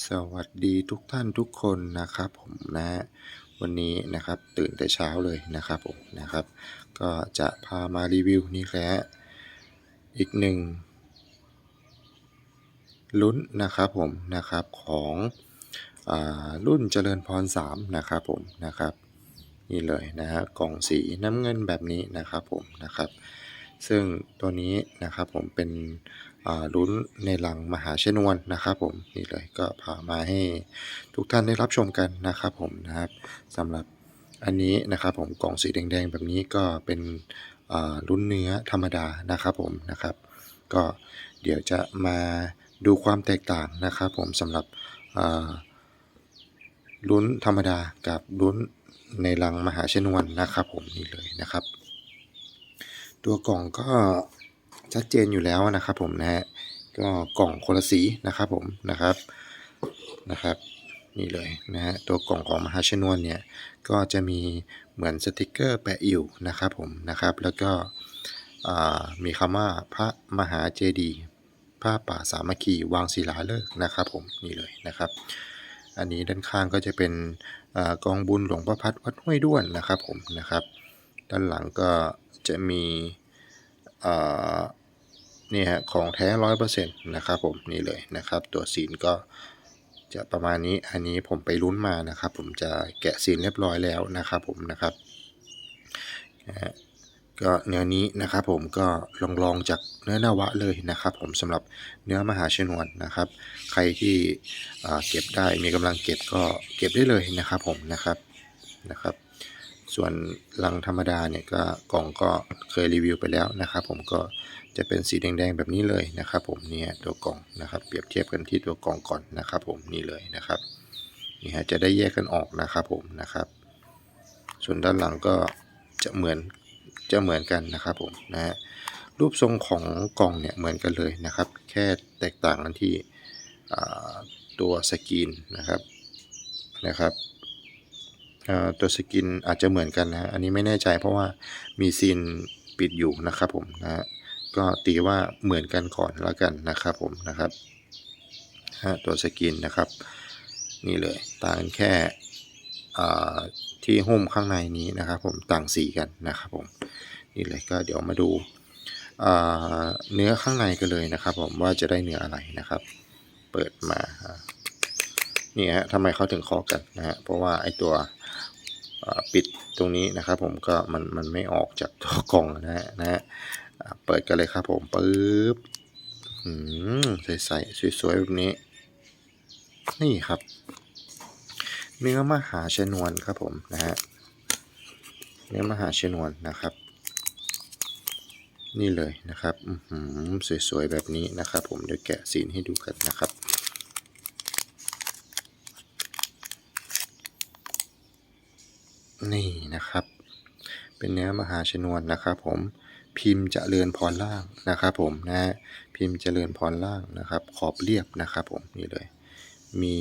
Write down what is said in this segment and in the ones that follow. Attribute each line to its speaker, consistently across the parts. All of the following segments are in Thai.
Speaker 1: สวัสดีทุกท่านทุกคนนะครับผมนะวันนี้นะครับตื่นแต่เช้าเลยนะครับผมนะครับ ก็จะพามารีวิวนี่แหละอีกหนึ่งลุ้นนะครับผมนะครับของอารุ่นเจริญพร 3 นะครับผมนะครับนี่เลยนะฮะกล่องสีน้ำเงินแบบนี้นะครับผมนะครับ ซึ่งตัวนี้นะครับผมเป็น ลุ้นในหลังมหาชนวนนะครับผมนี่เลยก็พามาให้ทุกท่านได้รับชมกันนะครับผมนะครับสำหรับอันนี้นะครับผมกล่องสีแดงๆแบบนี้ก็เป็นลุ้นเนื้อธรรมดานะครับผมนะครับ ก็เดี๋ยวจะมาดูความแตกต่างนะครับผมสำหรับลุ้นธรรมดากับลุ้นในรังมหาชนวนนะครับผมนี่เลยนะครับ ตัวกล่องก็ ชัดเจนอยู่แล้วนะครับผมนะฮะก็กล่องคนละสีนะครับผมนะครับนะครับ นี่เลยนะฮะตัวกล่องของมหาชนวนเนี่ยก็จะมีเหมือนสติกเกอร์แปะอยู่นะครับผมนะครับแล้วก็มีคำว่าพระมหาเจดีย์ผ้าป่าสามัคคีวางศิลาฤกษ์นะครับผมนี่เลยนะครับ อันนี้ด้านข้างก็จะเป็นอกองบุญหลวงพ่อพัดวัดห้วยด้วนนะครับผมนะครับ ด้านหลังก็จะมีอ่า นี่ฮะของแท้ร้อยเปอร์เซ็นต์นะครับผมนี่เลยนะครับ ตัวซีนก็จะประมาณนี้อันนี้ผมไปลุ้นมานะครับ ผมจะแกะซีนเรียบร้อยแล้วนะครับผมนะครับฮะก็เนื้อนี้นะครับผมก็ลองลองจากเนื้อนาวะเลยนะครับ ผมสำหรับเนื้อมหาชนวนนะครับ ใครที่เก็บได้มีกำลังเก็บก็เก็บได้เลยนะครับผมนะครับนะครับ ส่วนลังธรรมดาเนี่ยก็กล่องก็เคยรีวิวไปแล้วนะครับ ผมก็ จะเป็นสีแดงๆแบบนี้เลยนะครับผมเนี่ยตัวกล่องนะครับ เปรียบเทียบกันที่ตัวกล่องก่อนนะครับ ผมนี่เลยนะครับนี่ฮะจะได้แยกกันออกนะครับผมนะครับ ส่วนด้านหลังก็จะเหมือนจะเหมือนกันนะครับผมนะฮะรูปทรงของกล่องเนี่ยเหมือนกันเลยนะครับ แค่แตกต่างกันที่ตัวสกรีนนะครับนะครับตัวสกินอาจจะเหมือนกันนะฮะอันนี้ไม่แน่ใจเพราะว่ามีซีนปิดอยู่นะครับผมนะฮะ ก็ตีว่าเหมือนกันก่อนแล้วกันนะครับผมนะครับตัวสกินนะครับ นี่เลยต่างแค่ที่หุ้มข้างในนี้นะครับ ผมต่างสีกันนะครับผมนี่เลยก็เดี๋ยวมาดูเนื้อข้างในกันเลยนะครับ ผมว่าจะได้เนื้ออะไรนะครับ เปิดมานี่ฮะทำไมเขาถึงคาะกันนะฮะเพราะว่าไอตัวปิดตรงนี้นะครับ ผมก็มันมันไม่ออกจากตัวกล่องนะฮะนะฮะ เปิดกันเลยครับผมปึ๊บอืมใสๆสวยๆแบบนี้ นี่ครับ เนื้อมหาชนวนครับผมนะฮะเนื้อมหาชนวนนะครับ นี่เลยนะครับหือสวยๆแบบนี้นะครับผมเดี๋ยวแกะสีให้ดูกันนะครับนี่นะครับ เป็นเนื้อมหาชนวนนะครับผม พิมพ์เจริญพรล่างนะครับผมนะฮะพิมพ์เจริญพรล่างนะครับ ขอบเรียบนะครับผมนี่เลย มี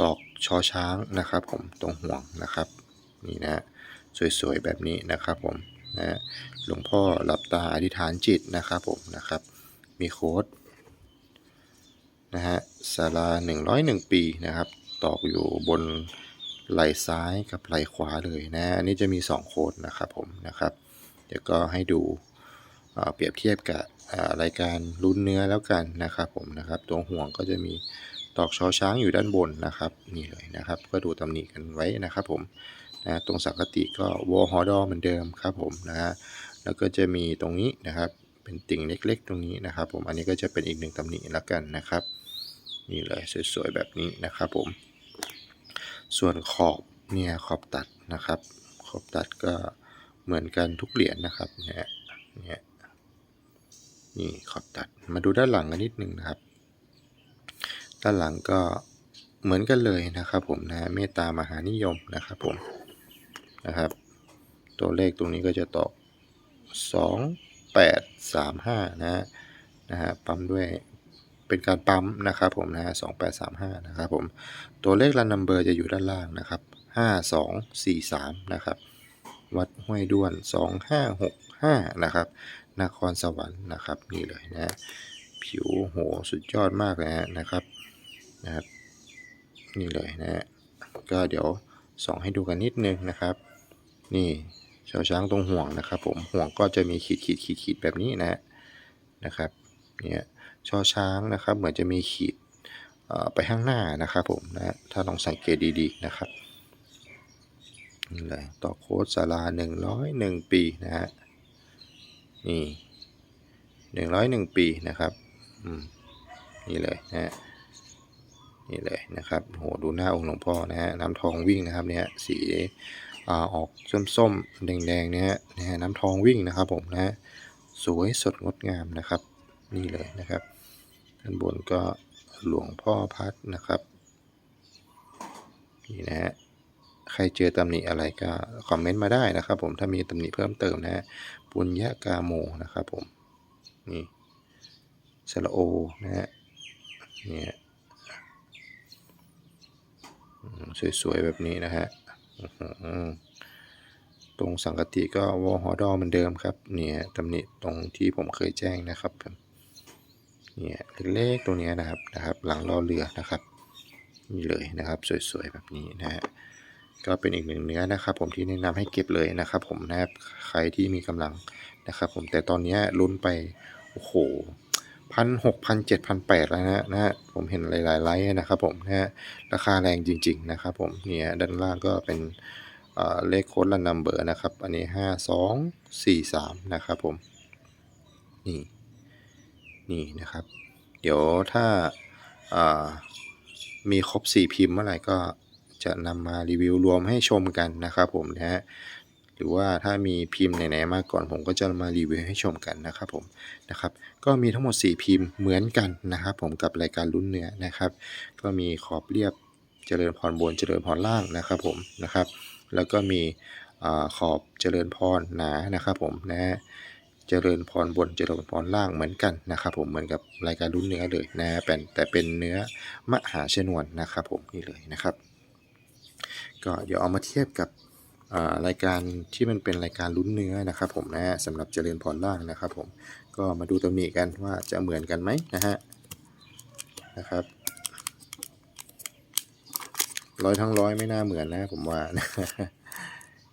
Speaker 1: ตอกชอช้างนะครับ ผมตรงห่วงนะครับนี่นะสวยๆแบบนี้นะครับผมนะฮะหลวงพ่อหลับตาอธิษฐานจิตนะครับผมนะครับ มีโค้ดนะฮะศาลา101 ปีนะครับ ตอกอยู่บนไหล่ซ้ายกับไหล่ขวาเลยนะอันนี้จะมี 2 โค้ดนะครับผมนะครับ เดี๋ยวก็ให้ดูเปรียบเทียบกับรายการลุ้นเนื้อแล้วกันนะครับผมนะครับ ตัวห่วงก็จะมีตอกชอช้างอยู่ด้านบนนะครับนี่เลยนะครับ ก็ดูตำหนิกันไว้นะครับผมนะตรงสังกติก็วอฮอดอเหมือนเดิมครับผมนะฮะแล้วก็จะมีตรงนี้นะครับเป็นติ่งเล็กๆ ตรงนี้นะครับผมอันนี้ก็จะเป็นอีกหนึ่งตำหนิแล้วกันนะครับนี่เลยสวยๆแบบนี้นะครับผม ส่วนขอบเนี่ยขอบตัดนะครับ ขอบตัดก็ เหมือนกันทุกเหรียญนะครับเนี่ยเนี่ยนี่ขอบตัดมาดูด้านหลังกันนิดนึงนะครับ ด้านหลังก็เหมือนกันเลยนะครับ ผมนะเมตตามหานิยมนะครับผมนะครับ ตัวเลขตรงนี้ก็จะตอบ2 8 3 5นะฮะนะฮะปั๊มด้วยเป็นการปั๊มนะครับผมนะฮะ2835นะครับผมตัวเลขรันนัมเบอร์จะอยู่ด้านล่างนะครับ5243นะครับ วัดห้วยด้วน 2565 นะครับนครสวรรค์นะครับนี่เลยนะผิวโหสุดยอดมากเลยนะครับนะครับ นี่เลยนะฮะก็เดี๋ยวส่องให้ดูกันนิดนึงนะครับ นี่ชาวช้างตรงห่วงนะครับ ผมห่วงก็จะมีขีดขีดขีดขีดแบบนี้นะฮะนะครับเนี่ยชอช้างนะครับ เหมือนจะมีขีดไปข้างหน้านะครับผมนะถ้าลองสังเกตดีๆนะครับ นี่เลยต่อโค้ดสารา101 ปีนะฮะนี่ 101 ปีนะครับนี่เลยนะฮะนี่เลยนะครับโหดูหน้าองค์หลวงพ่อนะฮะน้ำทองวิ่งนะครับเนี่ยสีอาออกส้มๆ แดงๆเนี่ยนะฮะน้ำทองวิ่งนะครับผมนะฮะสวยสดงดงามนะครับ นี่เลยนะครับด้านบนก็หลวงพ่อพัดนะครับนี่นะฮะ ครเจอตำหนิอะไรก็คอมเมนต์มาได้นะครับผมถ้ามีตำหนิเพิ่มเติมนะฮะปุญญากาโมนะครับผมนี่สระโอนะฮะเนี่ยสวยๆแบบนี้นะฮะตรงสังกติก็วอหอดอเหมือนเดิมครับเนี่ยตำหนิตรงที่ผมเคยแจ้งนะครับเนี่ยเล็กๆตรงนี้นะครับนะครับ หลังล้อเรือนะครับนี่เลยนะครับ สวยๆแบบนี้นะฮะ ก็เป็นอีกหนึ่งเนื้อนะครับ ผมที่แนะนำให้เก็บเลยนะครับ ผมนะครับใครที่มีกำลังนะครับ ผมแต่ตอนนี้ลุ้นไปโอ้โหพันหกพันเจ็ดพันแปดแล้วนะนะฮะผมเห็นหลายๆไลฟ์นะครับ ผมนะฮะราคาแรงจริง ๆ นะครับ ผมเนี่ยด้านล่างก็เป็นเลขโค้ดและนัมเบอร์นะครับ อันนี้5 2 4 3นะครับผมนี่นี่นะครับ เดี๋ยวถ้าามีครบ4พิมพ์เมื่อไหร่ก็ จะนำมารีวิวรวมให้ชมกันนะครับผมนะฮะหรือว่าถ้ามีพิมพ์ไหนๆมาก่อนผมก็จะมารีวิวให้ชมกันนะครับผมนะครับ ก็มีทั้งหมด 4 พิมพ์เหมือนกันนะครับ ผมกับรายการลุ้นเนื้อนะครับ ก็มีขอบเรียบเจริญพรบนเจริญพรล่างนะครับผมนะครับ แล้วก็มีขอบเจริญพรหนานะครับผมนะฮะเจริญพรบนเจริญพรล่างเหมือนกันนะครับ ผมเหมือนกับรายการลุ้นเนื้อเลยนะฮะเป็นแต่เป็นเนื้อมหาชนวนนะครับ ผมนี่เลยนะครับ ก็เดี๋ยวเอามาเทียบกับรายการที่มันเป็นรายการลุ้นเนื้อนะครับผมนะฮะสำหรับเจริญพรล่างนะครับผมก็มาดูตำหนิกันว่าจะเหมือนกันไหมนะฮะนะครับร้อยทั้งร้อยไม่น่าเหมือนนะผมว่า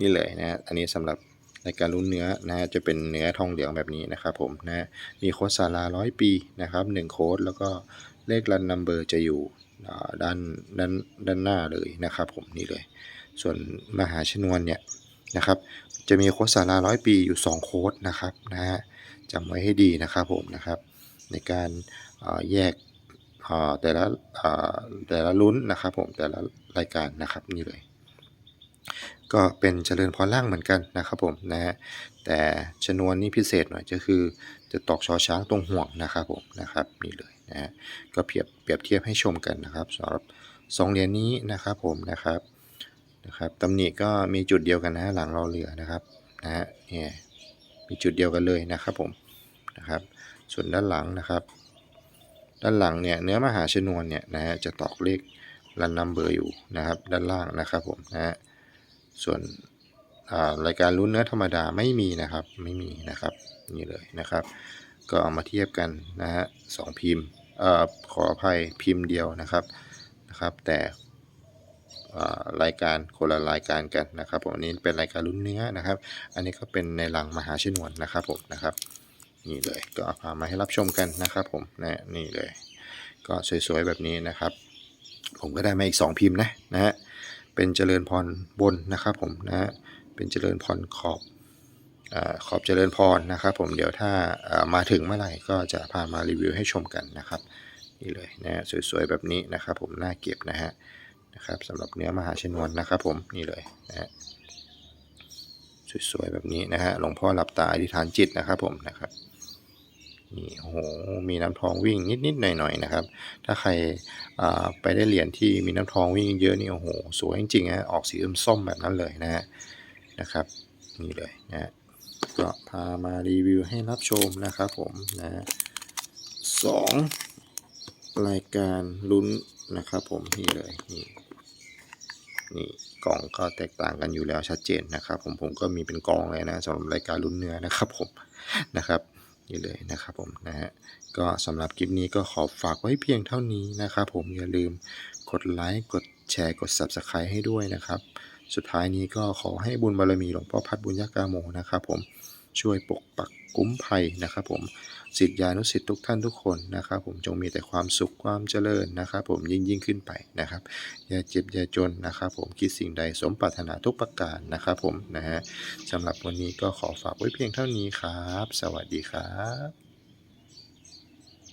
Speaker 1: นี่เลยนะอันนี้สำหรับรายการลุ้นเนื้อนะจะเป็นเนื้อทองเหลืองแบบนี้นะครับผมนะมีโค้ดสาราร้อยปีนะครับหนึ่งโค้ดแล้วก็เลขรันนัมเบอร์จะอยู่ ด้านด้านด้านหน้าเลยนะครับ ผมนี่เลย ส่วนมหาชนวนเนี่ยนะครับ จะมีโค้ดสาราร้อยปีอยู่ 2 โค้ดนะครับนะฮะจำไว้ให้ดีนะครับผมนะครับ ในการแยกแต่ละแต่ละลุ้นนะครับ ผมแต่ละรายการนะครับนี่เลย ก็เป็นเจริญพรล่างเหมือนกันนะครับผมนะฮะแต่ชนวนนี่พิเศษหน่อยก็คือ จะตอกชอช้างตรงห่วงนะครับผมนะครับนี่เลยนะฮะก็เปรียบเปรียบเทียบให้ชมกันนะครับสำหรับสองเหรียญนี้นะครับผมนะครับนะครับตำหนิก็มีจุดเดียวกันนะหลังรอเรือนะครับนะฮะเนี่ยมีจุดเดียวกันเลยนะครับผมนะครับ ส่วนด้านหลังนะครับ ด้านหลังเนี่ยเนื้อมหาชนวนเนี่ยนะฮะจะตอกเลขรันนัมเบอร์อยู่นะครับ ด้านล่างนะครับผมนะฮะส่วน รายการลุ้นเนื้อธรรมดาไม่มีนะครับไม่มีนะครับนี่เลยนะครับ ก็เอามาเทียบกันนะฮะสองพิมพ์ขออภัยพิมพ์เดียวนะครับนะครับ แต่รายการคนละรายการกันนะครับผมอันนี้เป็นรายการลุ้นเนื้อนะครับ อันนี้ก็เป็นในหลังมหาชนวนนะครับผมนะครับนี่เลยก็เอาพามาให้รับชมกันนะครับผมนะนี่เลย ก็สวยๆแบบนี้นะครับ ผมก็ได้มาอีก 2 พิมพ์นะนะฮะเป็นเจริญพรบนนะครับผมนะฮะ เป็นเจริญพรขอบอขอบเจริญพรนะครับ ผมเดี๋ยวถ้ามาถึงเมื่อไหร่ก็จะพามารีวิวให้ชมกันนะครับ นี่เลยนะสวยๆแบบนี้นะครับ ผมน่าเก็บนะฮะนะครับสำหรับเนื้อมหาชนวนนะครับ ผมนี่เลยนะฮะสวยๆแบบนี้นะฮะหลวงพ่อหลับตาอธิษฐานจิตนะครับ ผมนะครับนี่โอ้โหมีน้ำทองวิ่งนิดๆหน่อยๆนะครับ ถ้าใครไปได้เหรียญที่มีน้ำทองวิ่งเยอะนี่โอ้โหสวยจริงๆฮะออกสีส้มแบบนั้นเลยนะฮะ นะครับนี่เลยนะฮะก็พามารีวิวให้รับชมนะครับผมนะสองรายการลุ้นนะครับผมนี่เลยนี่นี่กล่องก็แตกต่างกันอยู่แล้วชัดเจนนะครับ ผมผมก็มีเป็นกองเลยนะสำหรับรายการลุ้นเนื้อนะครับผมนะครับนี่เลยนะครับผมนะฮะก็สำหรับคลิปนี้ก็ขอฝากไว้เพียงเท่านี้นะครับผมอย่าลืมกกดไลค์กดแชร์กด Subscribe ให้ด้วยนะครับ สุดท้ายนี้ก็ขอให้บุญบารมีหลวงพ่อพัดบุญญากาโมนะครับผมช่วยปกปักคุ้มภัยนะครับผมศิษยานุศิษย์ทุกท่านทุกคนนะครับ ผมจงมีแต่ความสุขความเจริญนะครับ ผมยิ่งยิ่งขึ้นไปนะครับ อย่าเจ็บอย่าจนนะครับ ผมคิดสิ่งใดสมปรารถนาทุกประการนะครับผมนะฮะสำหรับวันนี้ก็ขอฝากไว้เพียงเท่านี้ครับ สวัสดีครับ